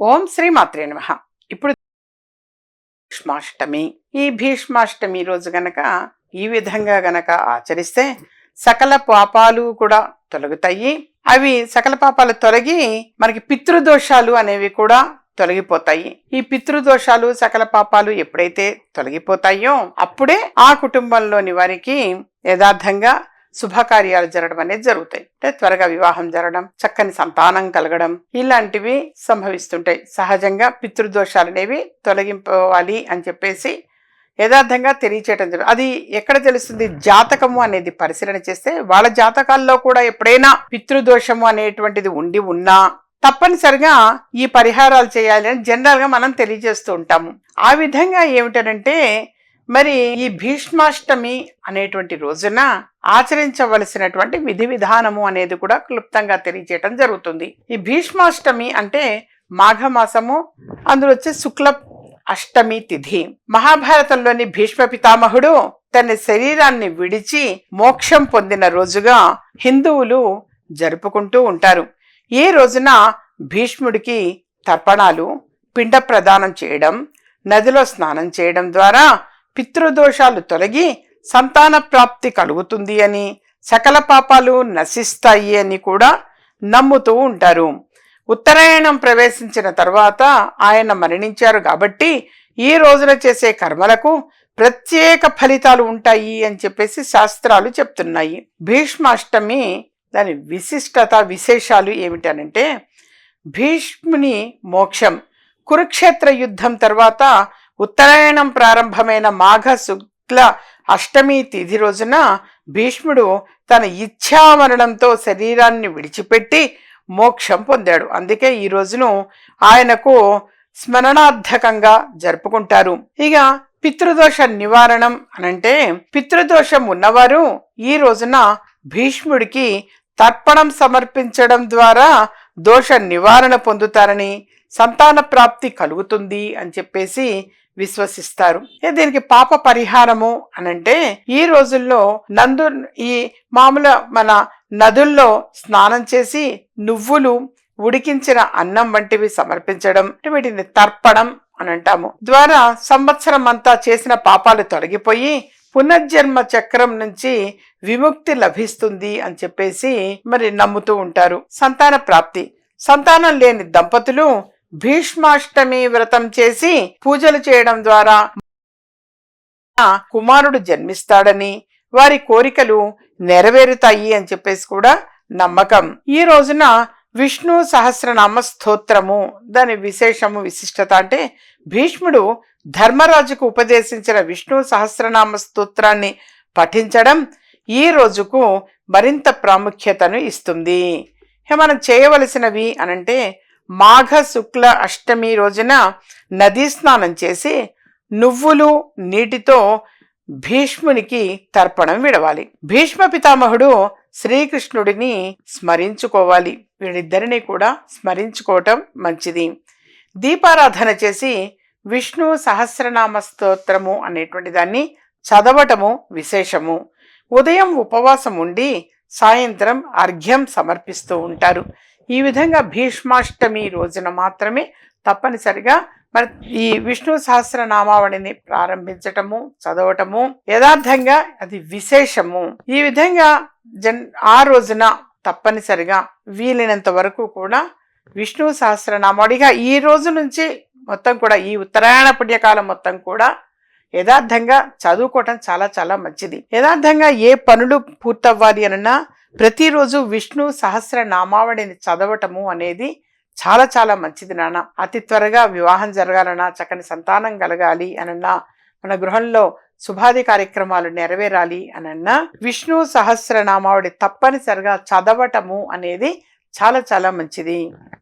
ఓం శ్రీ మాత్రే నమ. ఇప్పుడు భీష్మాష్టమి. ఈ భీష్మాష్టమి రోజు గనక ఈ విధంగా గనక ఆచరిస్తే సకల పాపాలు కూడా తొలగుతాయి. అవి సకల పాపాలు తొలగి మనకి పితృదోషాలు అనేవి కూడా తొలగిపోతాయి. ఈ పితృదోషాలు సకల పాపాలు ఎప్పుడైతే తొలగిపోతాయో అప్పుడే ఆ కుటుంబంలోని వారికి యథార్థంగా శుభకార్యాలు జరగడం అనేది జరుగుతాయి. అంటే త్వరగా వివాహం జరగడం చక్కని సంతానం కలగడం ఇలాంటివి సంభవిస్తుంటాయి సహజంగా పితృదోషాలు అనేవి తొలగింపోవాలి అని చెప్పేసి యథార్థంగా తెలియచేయటం జరుగుతుంది. అది ఎక్కడ తెలుస్తుంది? జాతకము అనేది పరిశీలన చేస్తే వాళ్ళ జాతకాల్లో కూడా ఎప్పుడైనా పితృదోషము అనేటువంటిది ఉండి ఉన్నా తప్పనిసరిగా ఈ పరిహారాలు చేయాలి అని జనరల్గా మనం తెలియజేస్తూ ఉంటాము. ఆ విధంగా ఏమిటనంటే మరి ఈ భీష్మాష్టమి అనేటువంటి రోజున ఆచరించవలసినటువంటి విధి విధానము అనేది కూడా క్లుప్తంగా తెలియజేయటం జరుగుతుంది. ఈ భీష్మాష్టమి అంటే మాఘమాసము అందులో వచ్చే శుక్ల అష్టమి తిథి. మహాభారతంలోని భీష్మ పితామహుడు తన శరీరాన్ని విడిచి మోక్షం పొందిన రోజుగా హిందువులు జరుపుకుంటూ ఉంటారు. ఈ రోజున భీష్ముడికి తర్పణాలు పిండ ప్రదానం చేయడం నదిలో స్నానం చేయడం ద్వారా పితృదోషాలు తొలగి సంతాన ప్రాప్తి కలుగుతుంది అని సకల పాపాలు నశిస్తాయి అని కూడా నమ్ముతూ ఉంటారు. ఉత్తరాయణం ప్రవేశించిన తర్వాత ఆయన మరణించారు కాబట్టి ఈ రోజున చేసే కర్మలకు ప్రత్యేక ఫలితాలు ఉంటాయి అని చెప్పేసి శాస్త్రాలు చెప్తున్నాయి. భీష్మాష్టమి దాని విశిష్టత విశేషాలు ఏమిటనంటే భీష్ముని మోక్షం కురుక్షేత్ర యుద్ధం తర్వాత ఉత్తరాయణం ప్రారంభమైన మాఘ శుక్ల అష్టమి తిథి రోజున భీష్ముడు తన ఇచ్ఛామరణంతో శరీరాన్ని విడిచిపెట్టి మోక్షం పొందాడు. అందుకే ఈ రోజును ఆయనకు స్మరణార్థకంగా జరుపుకుంటారు. ఇక పితృదోష నివారణం అనంటే పితృదోషం ఉన్నవారు ఈ రోజున భీష్ముడికి తర్పణం సమర్పించడం ద్వారా దోష నివారణ పొందుతారని సంతాన ప్రాప్తి కలుగుతుంది అని చెప్పేసి విశ్వసిస్తారు. దీనికి పాప పరిహారము అనంటే ఈ రోజుల్లో నందు ఈ మామూలు మన నదుల్లో స్నానం చేసి నువ్వులు ఉడికించిన అన్నం వంటివి సమర్పించడం వీటిని తర్పణం అని అంటాము. ద్వారా సంవత్సరం అంతా చేసిన పాపాలు తొలగిపోయి పునర్జన్మ చక్రం నుంచి విముక్తి లభిస్తుంది అని చెప్పేసి మరి నమ్ముతూ ఉంటారు. సంతాన ప్రాప్తి. సంతానం లేని దంపతులు భీష్మాష్టమి వ్రతం చేసి పూజలు చేయడం ద్వారా కుమారుడు జన్మిస్తాడని వారి కోరికలు నెరవేరుతాయి అని చెప్పేసి కూడా నమ్మకం. ఈ రోజున విష్ణు సహస్రనామ స్తోత్రము దాని విశేషము విశిష్టత అంటే భీష్ముడు ధర్మరాజుకు ఉపదేశించిన విష్ణు సహస్రనామ స్తోత్రాన్ని పఠించడం ఈ రోజుకు మరింత ప్రాముఖ్యతను ఇస్తుంది. మనం చేయవలసినవి అనంటే మాఘ శుక్ల అష్టమి రోజున నదీ స్నానం చేసి నువ్వులు నీటితో భీష్మునికి తర్పణం విడవాలి. భీష్మ పితామహుడు శ్రీకృష్ణుడిని స్మరించుకోవాలి. వీళ్ళిద్దరిని కూడా స్మరించుకోవటం మంచిది. దీపారాధన చేసి విష్ణు సహస్రనామ స్తోత్రము అనేటువంటి దాన్ని చదవటము విశేషము. ఉదయం ఉపవాసం ఉండి సాయంత్రం అర్ఘ్యం సమర్పిస్తూ ఉంటారు. ఈ విధంగా భీష్మాష్టమి రోజున మాత్రమే తప్పనిసరిగా మరి ఈ విష్ణు సహస్రనామావళిని ప్రారంభించటము చదవటము యథార్థంగా అది విశేషము. ఈ విధంగా జన్ ఆ రోజున తప్పనిసరిగా వీలైనంత వరకు కూడా విష్ణు సహస్రనామావళిగా ఈ రోజు నుంచి మొత్తం కూడా ఈ ఉత్తరాయణ పుణ్యకాలం మొత్తం కూడా యథార్థంగా చదువుకోవటం చాలా చాలా మంచిది. యథార్థంగా ఏ పనులు పూర్తవ్వాలి అనన్నా ప్రతిరోజు విష్ణు సహస్ర నామావళిని చదవటము అనేది చాలా చాలా మంచిది నాన్న. అతి త్వరగా వివాహం జరగాలన్నా చక్కని సంతానం కలగాలి అనన్నా మన గృహంలో శుభాది కార్యక్రమాలు నెరవేరాలి అనన్నా విష్ణు సహస్రనామావళి తప్పనిసరిగా చదవటము అనేది చాలా చాలా మంచిది.